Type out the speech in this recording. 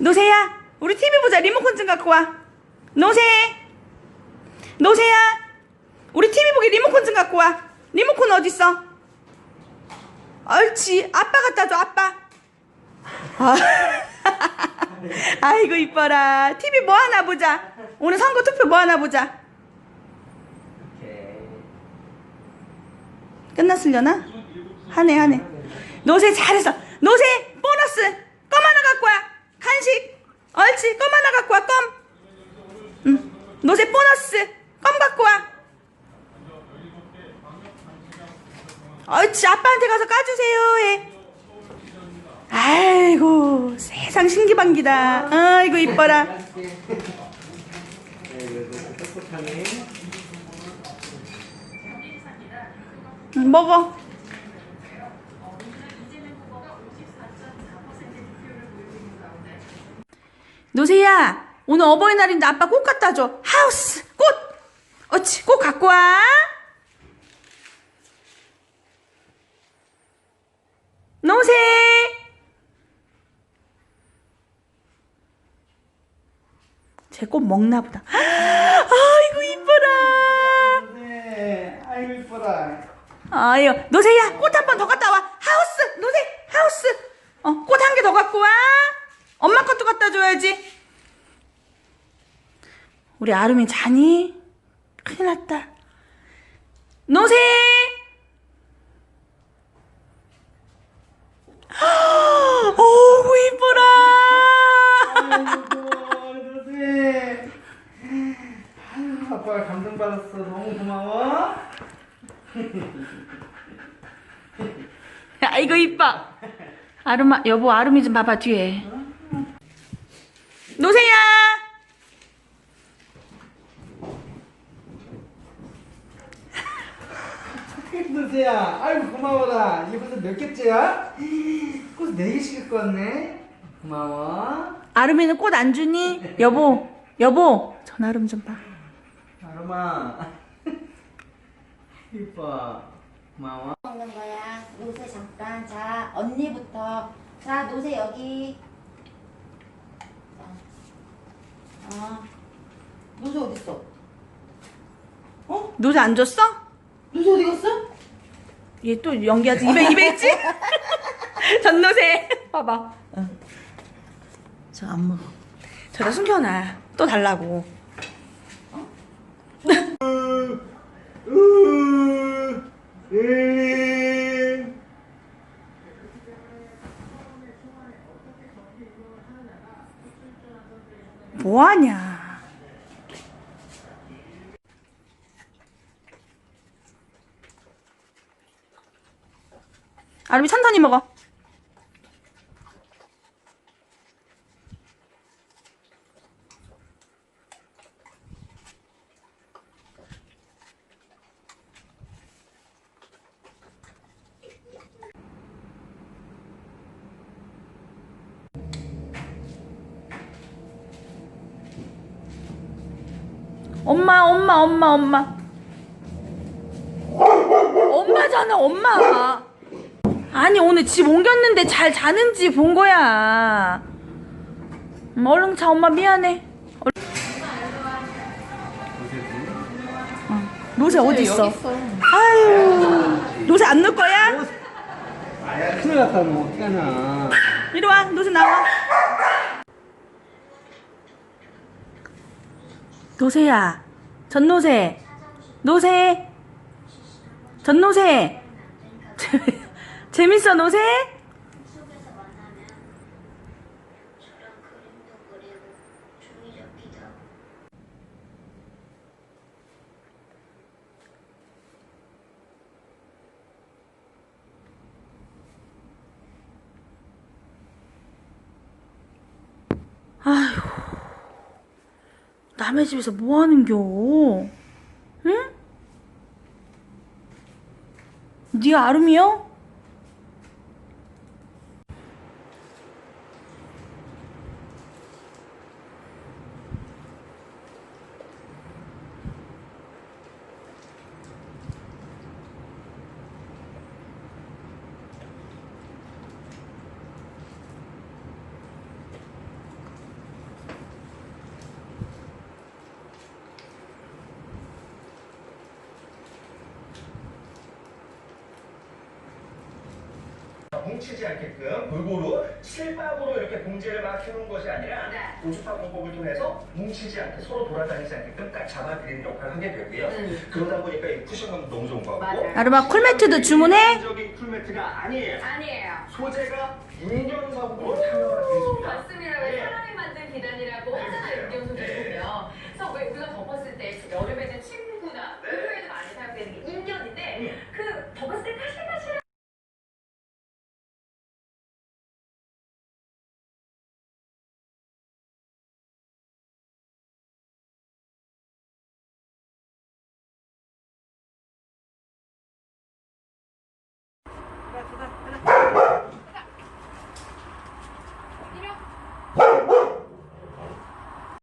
노세야, 우리 TV 보자. 리모컨 좀 갖고 와. 노세, 노세야, 우리 TV 보기 리모컨 좀 갖고 와. 리모컨 있어? 옳지. 아빠 갖다 줘. 아빠. 아. 아이고 이뻐라. TV 뭐 하나 보자. 오늘 선거 투표 뭐 하나 보자. 끝났으려나? 하네 하네. 노세 잘했어. 노세 보너스. 간식. 옳지. 껌 하나 갖고 와. 껌. 응. 노세 보너스 껌 갖고 와. 옳지. 아빠한테 가서 까주세요. 해. 아이고 세상 신기방기다. 아이고 이뻐라. 먹어. 노세야, 오늘 어버이날인데 아빠 꽃 갖다 줘. 하우스, 꽃! 어치, 꽃 갖고 와. 노세! 제 꽃 먹나 보다. 아이고, 이뻐라. 네, 아이고 이뻐라. 아유, 노세야, 꽃 한 번 더 갖다 와. 하우스, 노세, 하우스. 어, 꽃 한 개 더 갖고 와. 엄마 것도 갖다 줘야지. 우리 아름이 자니? 큰일 났다. 노세! 어우, 이뻐라. 아유, 아빠가 감동받았어. 너무 고마워. 아이고, 이뻐. 아름아, 여보, 아름이 좀 봐봐, 뒤에. 노세야! 누세야, 아이고 고마워라. 이게 벌써 몇 개째야? 꽃 네 개씩 갖고 왔네. 고마워. 아름이는 꽃 안 주니? 여보, 여보, 전아름 좀 봐. 아름아. 이뻐. 고마워. 먹는 거야. 노세 잠깐. 자, 언니부터. 자, 노세 여기. 자. 어. 노세 어디 있어? 어? 노세 안 줬어? 노세 어디 갔어? 얘 또 연기하지. 입에, 입에 있지? 전노세. 봐봐. 저안 먹어. 저다 숨겨놔. 또 달라고. 뭐하냐. 아름이 천천히 먹어. 엄마, 엄마, 엄마, 엄마. 엄마잖아, 엄마. 아니, 오늘 집 옮겼는데 잘 자는지 본 거야. 음, 얼른 자, 엄마 미안해. 얼- 어, 노새 어디 있어? 아유, 노새 안 넣을 거야? 큰일 났다, 너 어떡하나. 이리 와, 노새 나와. 노새야, 전노새, 노새, 전노새. 재밌어, 하고 아휴, 남의 집에서 뭐 하는겨? 응? 네가 아름이요? 뭉치지 않게끔 골고루 칠밥으로 이렇게 봉지를 막 해놓은 것이 아니라 네. 우주파 공법을 통해서 뭉치지 않게 서로 돌아다니지 않게끔 딱 잡아드리는 역할을 하게 되고요. 음. 그러다 보니까 이 쿠션감도 너무 좋은 거 같고 아르마 쿨매트도 주문해? 일반적인 쿨매트가 아니에요. 아니에요. 소재가 인견석으로 타협을 맞습니다. 왜 네. 사람이 만든 비단이라고 하잖아요, 인견 소재는요. 그래서 우리가 덮었을 때 여름에는 침